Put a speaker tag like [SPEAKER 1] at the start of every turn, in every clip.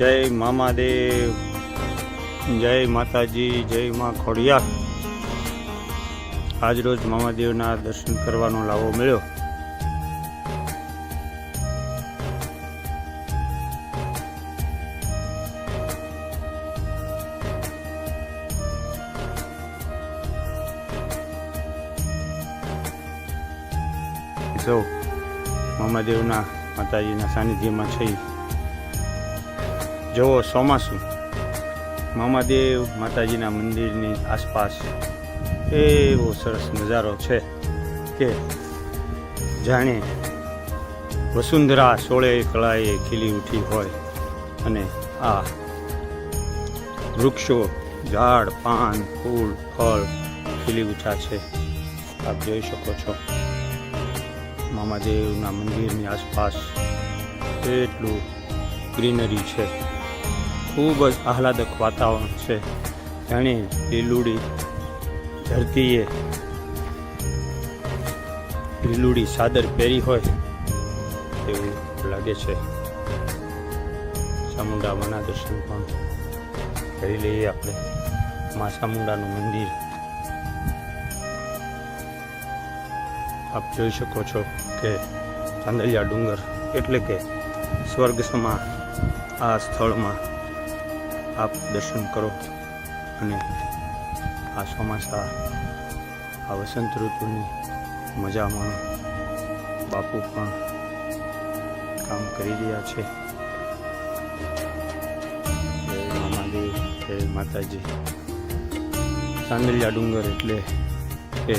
[SPEAKER 1] જય મામાદેવ, જય માતાજી, જય મા ખોડિયાર. આજરોજ મામાદેવના દર્શન કરવાનો લાવો મળ્યો. સૌ મામાદેવના માતાજીના સાનિધ્યમાં છે જુઓ, ચોમાસું. મામાદેવ માતાજીના મંદિરની આસપાસ એવો સરસ નજારો છે કે જાણે વસુંધરા સોળે કળાએ ખીલી ઉઠી હોય અને આ વૃક્ષો, ઝાડ, પાન, ફૂલ, ફળ ખીલી ઉઠા છે. આપ જોઈ શકો છો. મામાદેવના મંદિરની આસપાસ એટલું ગ્રીનરી છે. ખૂબ જ આહલાદક વાતાવરણ છે. જાણે લીલુડી ધરતીએ લીલુડી સાદર પહેરી હોય એવું લાગે છે. ચામુંડામાના દર્શન પણ કરી લઈએ આપણે. મા ચામુંડાનું મંદિર. આપ જોઈ શકો છો કે ચાંદલિયા ડુંગર એટલે કે સ્વર્ગ સમા આ સ્થળમાં આપ દર્શન કરો અને આ ચોમાસા, આ વસંત ઋતુની મજા માણો. બાપુ પણ કામ કરી રહ્યા છે. જય માતાજી. ચાંદલિયા ડુંગર એટલે કે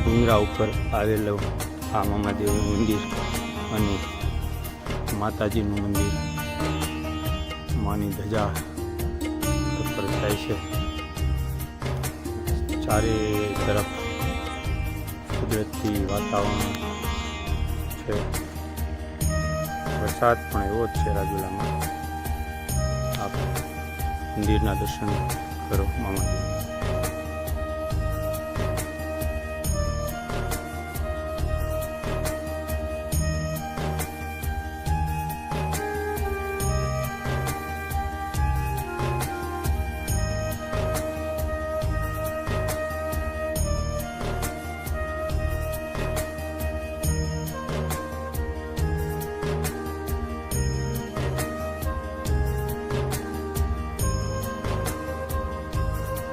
[SPEAKER 1] ડુંગરા ઉપર આવેલો આ મામાદેવનું મંદિર અને માતાજીનું મંદિર. માની ધજા ઉપર થાય છે. ચારે તરફ કુદરતી વાતાવરણ છે. વરસાદ પણ એવો જ છે રાજુલામાં. આપ મંદિરના દર્શન કરો, મામાજી.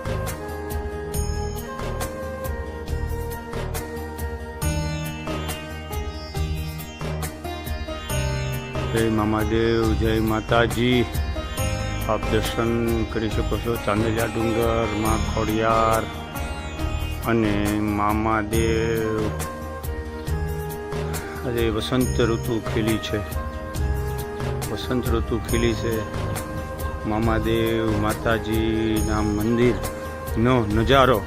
[SPEAKER 1] જય મામાદેવ, જય માતાજી. આપ દર્શન કરી શકો છો ચાંદલિયા ડુંગર, માં ખોડિયાર અને મામાદેવ. આજે વસંત ઋતુ ખીલી છે. વસંત ઋતુ ખીલી છે. મામાદેવ માતાજીના મંદિરનો નજારો.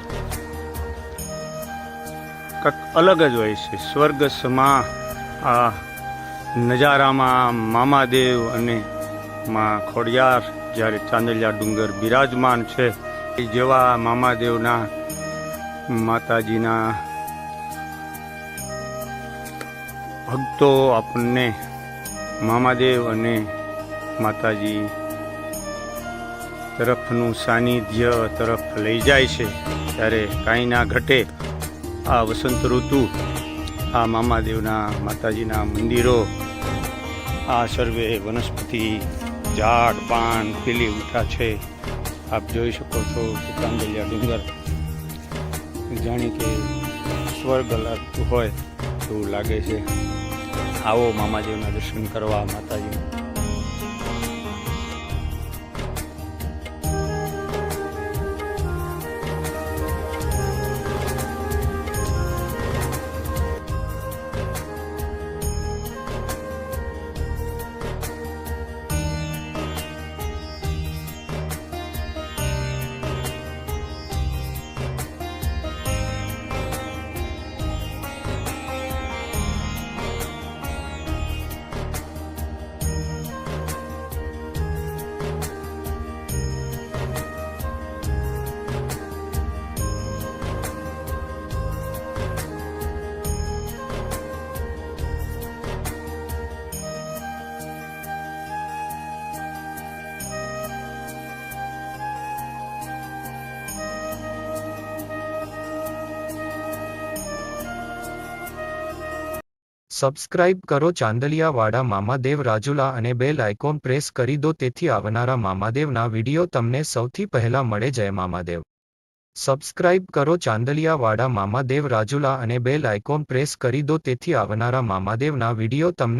[SPEAKER 1] કંઈક અલગ જ હોય છે. સ્વર્ગ સમા આ નજારામાં મામાદેવ અને માં ખોડિયાર, જ્યારે ચાંદલિયા ડુંગર બિરાજમાન છે, એ જેવા મામાદેવના માતાજીના ભક્તો આપણને મામાદેવ અને માતાજી તરફનું સાનિધ્ય તરફ લઈ જાય છે, ત્યારે કાંઈ ના ઘટે. આ વસંત ઋતુ, આ મામાદેવના માતાજીના મંદિરો, આ સર્વે વનસ્પતિ, ઝાડ, પાન ખીલી ઉઠા છે. આપ જોઈ શકો છો કે ચાંદલિયા ડુંગર. જાણે કે સ્વર્ગ લાગતું હોય એવું લાગે છે. આવો મામાદેવના દર્શન કરવા માતાજી
[SPEAKER 2] સબસ્ક્રાઇબ કરો ચાંદલિયાવાડા મામાદેવ રાજુલા અને બેલ આઇકોન પ્રેસ કરી દો, તેથી આવનારા મામાદેવના વીડિયો તમને સૌથી પહેલા મળે. જય મામાદેવ. સબસ્ક્રાઇબ કરો ચાંદલિયાવાડા મામાદેવ રાજુલા અને બેલ આઇકોન પ્રેસ કરી દો, તેથી આવનારા મામાદેવના વીડિયો તમને